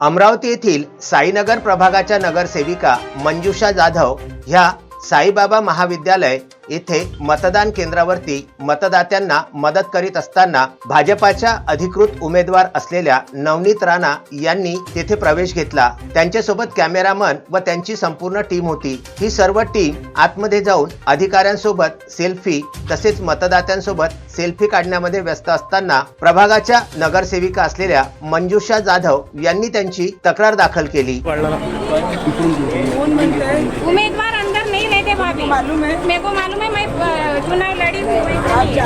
अमरावती येथील साईनगर प्रभागाच्या नगरसेविका मंजुषा जाधव ह्या साईबाबा महाविद्यालय येथे मतदान केंद्रावरती मतदात्यांना मदत करीत असताना भाजपाच्या अधिकृत उमेदवार असलेल्या नवनीत राणा यांनी तेथे प्रवेश घेतला. त्यांच्यासोबत कॅमेरामन व त्यांची संपूर्ण टीम होती. ही सर्व टीम आतमध्ये जाऊन अधिकाऱ्यांसोबत सेल्फी तसेच मतदात्यांसोबत सेल्फी काढण्यामध्ये व्यस्त असताना प्रभागाच्या नगरसेविका असलेल्या मंजुषा जाधव यांनी त्यांची तक्रार दाखल केली. नहीं लेते भाभी मालूम है? मेरे को मालूम है मैं अ, चुनाव लड़ी हूँ मैं आप जा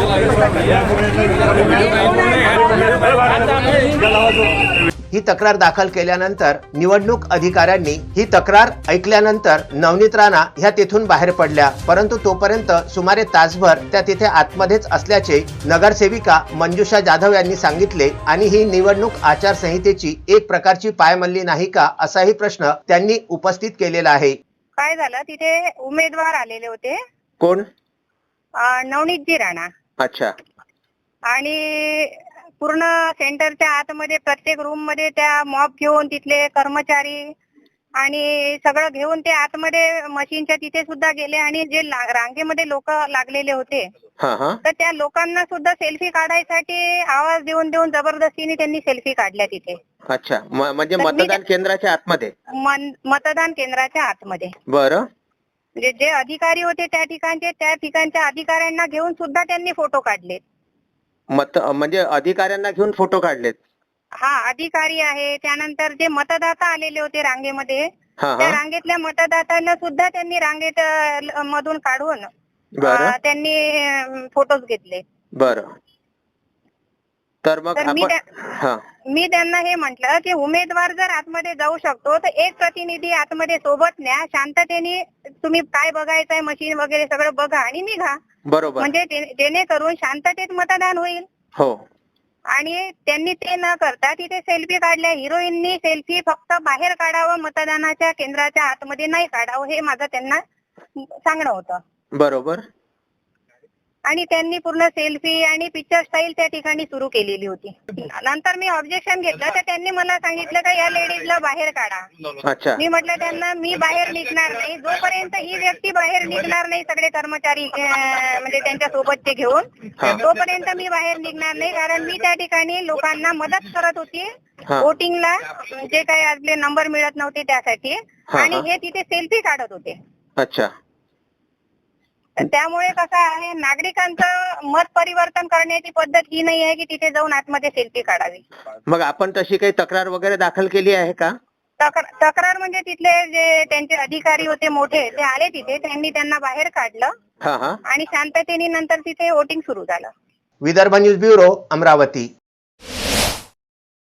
ही तक्रार दाखल केल्यानंतर निवडणूक अधिकाऱ्यांनी ही तक्रार ऐकल्यानंतर नवनीत राणा ह्या तेथून बाहेर पडल्या. परंतु तोपर्यंत सुमारे तासभर त्या तिथे आतमध्येच असल्याचे नगरसेविका मंजुषा जाधव यांनी सांगितले आणि ही निवडणूक आचारसंहितेची एक प्रकारची पायमल्ली नाही का असाही प्रश्न त्यांनी उपस्थित केलेला आहे. काय झालं? तिथे उमेदवार आलेले होते. कोण? अं, नवनीतजी राणा. अच्छा. आणि पूर्ण सेंटरच्या आतमध्ये प्रत्येक रूममध्ये त्या मॉप घेऊन तिथले कर्मचारी आणि सगळं घेऊन ते आतमध्ये मशीनच्या तिथे सुद्धा गेले आणि जे ला- रांगेमध्ये लोक लागलेले होते. हा हा. तर त्या लोकांना सुद्धा सेल्फी काढायसाठी आवाज देऊन देऊन जबरदस्तीने त्यांनी सेल्फी काढल्या तिथे. अच्छा. म- म्हणजे तर मी मतदान केंद्राच्या आतमध्ये? मन- मतदान केंद्राच्या आतमध्ये. बरं. म्हणजे जे अधिकारी होते त्या ठिकाणचे त्या ठिकाणच्या अधिकाऱ्यांना घेऊन सुद्धा त्यांनी फोटो काढले मत म्हणजे अधिकाऱ्यांना घेऊन फोटो काढलेत? हा अधिकारी आहे. त्यानंतर जे मतदाता आलेले होते रांगेमध्ये हा त्या हा रांगेतल्या मतदातांना सुद्धा त्यांनी रांगेत अ, ल- मधून काढून बरं. अ, त्यांनी फोटोज घेतले. बरं. तर मग तर मी आपण त्या- हा. मी त्यांना हे म्हंटल की उमेदवार जर आतमध्ये जाऊ शकतो तर एक प्रतिनिधी आतमध्ये सोबत न्या. शांततेने तुम्ही काय बघायचंय मशीन वगैरे सगळं बघा आणि निघा. बरोबर. म्हणजे जे- जेणेकरून शांततेत मतदान होईल. हो. आणि त्यांनी ते न करता तिथे सेल्फी काढल्या. हिरोईननी सेल्फी फक्त बाहेर काढावं मतदानाच्या केंद्राच्या आतमध्ये नाही काढावं हे माझं त्यांना सांगणं होतं. बरोबर. आणि त्यांनी पूर्ण सेल्फी आणि पिक्चर स्टाईल त्या ठिकाणी सुरू केलेली होती. नंतर मी ऑब्जेक्शन घेतलं तर त्यांनी मला सांगितलं का या लेडीजला बाहेर काढा. अच्छा. मी म्हटलं त्यांना मी बाहेर निघणार नाही. जोपर्यंत ही व्यक्ती बाहेर निघणार नाही सगळे कर्मचारी म्हणजे त्यांच्या सोबतचे घेऊन. तोपर्यंत मी बाहेर निघणार नाही. कारण मी त्या ठिकाणी लोकांना मदत करत होती. वोटिंगला जे काही आपले नंबर मिळत नव्हते त्यासाठी. आणि हा. तिथे सेल्फी काढत होते. अच्छा. त्यामुळे कसं आहे नागरिकांचं मत परिवर्तन करण्याची पद्धत ही नाही आहे की तिथे जाऊन आतमध्ये सेल्फी काढावी. मग आपण तशी काही तक्रार वगैरे दाखल केली आहे का? तक्र- तक्रार म्हणजे तिथले जे त्यांचे अधिकारी होते मोठे ते आले तिथे त्यांनी त्यांना बाहेर काढलं. हा हा. आणि शांततेने नंतर तिथे वोटिंग सुरू झालं. Vidarbha news bureau Amravati.